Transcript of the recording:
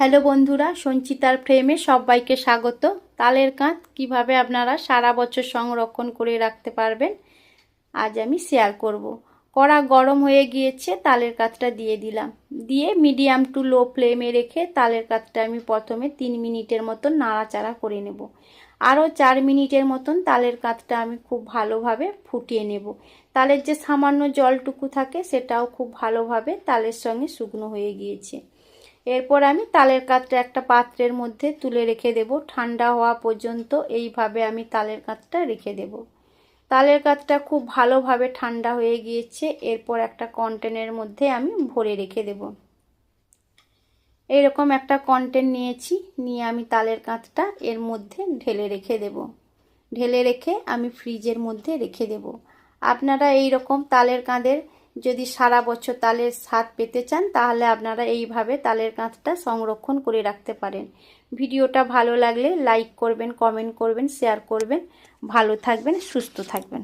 Hello বন্ধুরা, সঞ্চিতার ফ্রেমে সবাইকে স্বাগত। তালের কাঁধ কীভাবে আপনারা সারা বছর সংরক্ষণ করে রাখতে পারবেন, আজ আমি শেয়ার করব। কড়া গরম হয়ে গিয়েছে, তালের কাঁধটা দিয়ে দিলাম। দিয়ে মিডিয়াম টু লো ফ্লেমে রেখে তালের কাঁধটা আমি প্রথমে তিন মিনিটের মতন নাড়াচাড়া করে নেব। আরও চার মিনিটের মতন তালের কাঁধটা আমি খুব ভালোভাবে ফুটিয়ে নেব। তালের যে সামান্য জলটুকু থাকে, সেটাও খুব ভালোভাবে তালের সঙ্গে শুকনো হয়ে গিয়েছে। এরপর আমি তালের কাতটা একটা পাত্রের মধ্যে তুলে রেখে দেব। ঠান্ডা হওয়া পর্যন্ত এইভাবে আমি তালের কাতটা রেখে দেব। তালের কাতটা খুব ভালোভাবে ঠান্ডা হয়ে গিয়েছে। এরপর একটা কন্টেনের মধ্যে আমি ভরে রেখে দেব। এরকম একটা কন্টেন নিয়েছি, নিয়ে আমি তালের কাঁধটা এর মধ্যে ঢেলে রেখে দেব। ঢেলে রেখে আমি ফ্রিজের মধ্যে রেখে দেব। আপনারা এই রকম তালের কাঁধের যদি সারা বছর তালের স্বাদ পেতে চান, তাহলে আপনারা এইভাবে তালের কাঁচটা সংরক্ষণ করে রাখতে পারেন। ভিডিওটা ভালো লাগলে লাইক করবেন, কমেন্ট করবেন, শেয়ার করবেন। ভালো থাকবেন, সুস্থ থাকবেন।